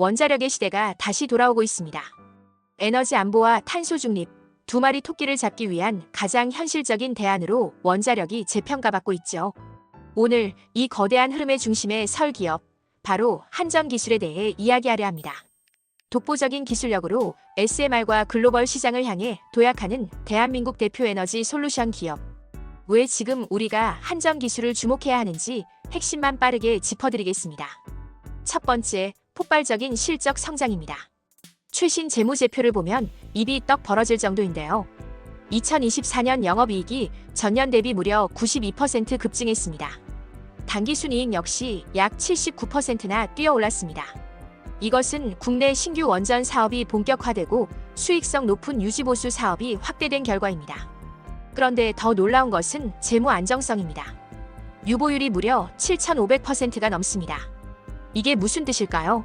원자력의 시대가 다시 돌아오고 있습니다. 에너지 안보와 탄소 중립, 두 마리 토끼를 잡기 위한 가장 현실적인 대안으로 원자력이 재평가받고 있죠. 오늘 이 거대한 흐름의 중심에 설 기업, 바로 한전 기술에 대해 이야기하려 합니다. 독보적인 기술력으로 SMR과 글로벌 시장을 향해 도약하는 대한민국 대표 에너지 솔루션 기업. 왜 지금 우리가 한전 기술을 주목해야 하는지 핵심만 빠르게 짚어드리겠습니다. 첫 번째, 폭발적인 실적 성장입니다. 최신 재무제표를 보면 입이 떡 벌어질 정도인데요. 2024년 영업이익이 전년 대비 무려 92% 급증했습니다. 당기순이익 역시 약 79%나 뛰어올랐습니다. 이것은 국내 신규 원전 사업이 본격화되고 수익성 높은 유지보수 사업이 확대된 결과입니다. 그런데 더 놀라운 것은 재무 안정성입니다. 유보율이 무려 7,500%가 넘습니다. 이게 무슨 뜻일까요?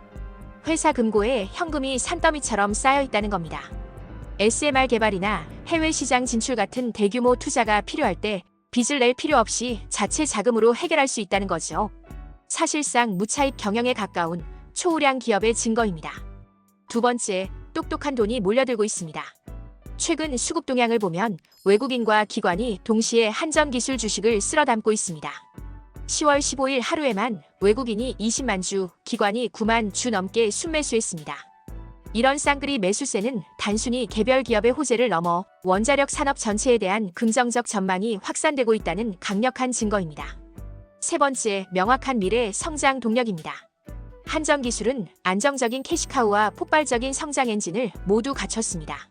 회사 금고에 현금이 산더미처럼 쌓여 있다는 겁니다. SMR 개발이나 해외 시장 진출 같은 대규모 투자가 필요할 때 빚을 낼 필요 없이 자체 자금으로 해결할 수 있다는 거죠. 사실상 무차입 경영에 가까운 초우량 기업의 증거입니다. 두 번째, 똑똑한 돈이 몰려들고 있습니다. 최근 수급 동향을 보면 외국인과 기관이 동시에 한전 기술 주식을 쓸어 담고 있습니다. 10월 15일 하루에만 외국인이 20만 주, 기관이 9만 주 넘게 순매수했습니다. 이런 쌍끌이 매수세는 단순히 개별 기업의 호재를 넘어 원자력 산업 전체에 대한 긍정적 전망이 확산되고 있다는 강력한 증거입니다. 세 번째, 명확한 미래 성장 동력입니다. 한전 기술은 안정적인 캐시카우와 폭발적인 성장 엔진을 모두 갖췄습니다.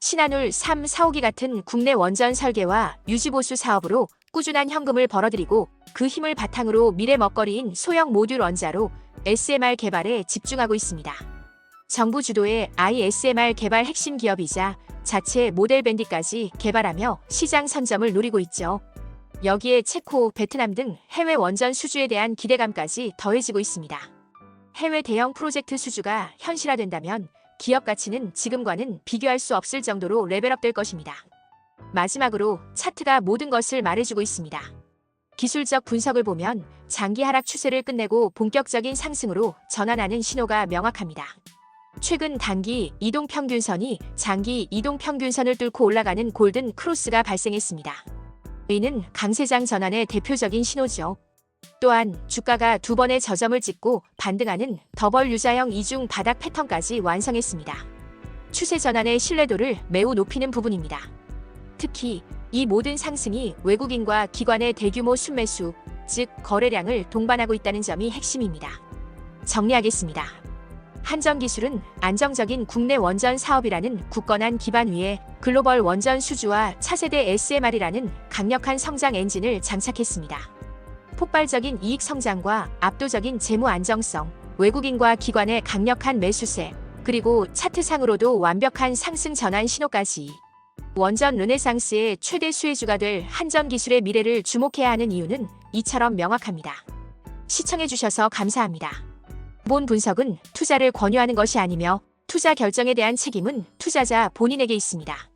신한울 3, 4호기 같은 국내 원전 설계와 유지보수 사업으로 꾸준한 현금을 벌어들이고 그 힘을 바탕으로 미래 먹거리인 소형 모듈 원자로 SMR 개발에 집중하고 있습니다. 정부 주도의 ISMR 개발 핵심 기업이자 자체 모델 밴디까지 개발하며 시장 선점을 노리고 있죠. 여기에 체코, 베트남 등 해외 원전 수주에 대한 기대감까지 더해지고 있습니다. 해외 대형 프로젝트 수주가 현실화된다면 기업 가치는 지금과는 비교할 수 없을 정도로 레벨업 될 것입니다. 마지막으로 차트가 모든 것을 말해주고 있습니다. 기술적 분석을 보면 장기 하락 추세를 끝내고 본격적인 상승으로 전환하는 신호가 명확합니다. 최근 단기 이동 평균선이 장기 이동 평균선을 뚫고 올라가는 골든 크로스가 발생했습니다. 이는 강세장 전환의 대표적인 신호죠. 또한 주가가 두 번의 저점을 찍고 반등하는 더벌 유자형 이중 바닥 패턴까지 완성했습니다. 추세 전환의 신뢰도를 매우 높이는 부분입니다. 특히 이 모든 상승이 외국인과 기관의 대규모 순매수, 즉 거래량을 동반하고 있다는 점이 핵심입니다. 정리하겠습니다. 한전기술은 안정적인 국내 원전 사업이라는 굳건한 기반 위에 글로벌 원전 수주와 차세대 SMR이라는 강력한 성장 엔진을 장착했습니다. 폭발적인 이익 성장과 압도적인 재무 안정성, 외국인과 기관의 강력한 매수세, 그리고 차트상으로도 완벽한 상승 전환 신호까지 원전 르네상스의 최대 수혜주가 될 한전 기술의 미래를 주목해야 하는 이유는 이처럼 명확합니다. 시청해주셔서 감사합니다. 본 분석은 투자를 권유하는 것이 아니며 투자 결정에 대한 책임은 투자자 본인에게 있습니다.